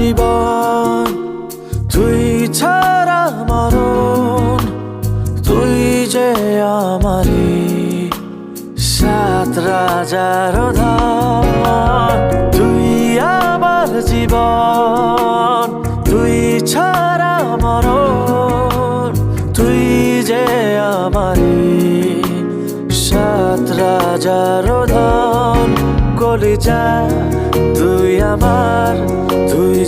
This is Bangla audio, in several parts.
জীবন, তুই ছাড়া মরণ, তুই যে আমারি সাত রাজার ধন তুই আমার জীবন, তুই ছাড়া মরণ, তুই যে আমারি সাত রাজার ধন কলিজা তুই আমার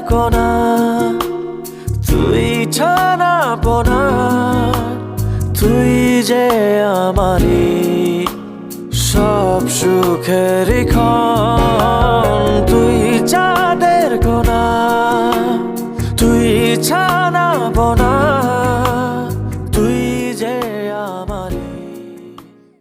কোনা তুই ছানা বোনা, তুই যে আমারি সব সুখের খন তুই চাঁদের কোনা তুই ছানা বোনা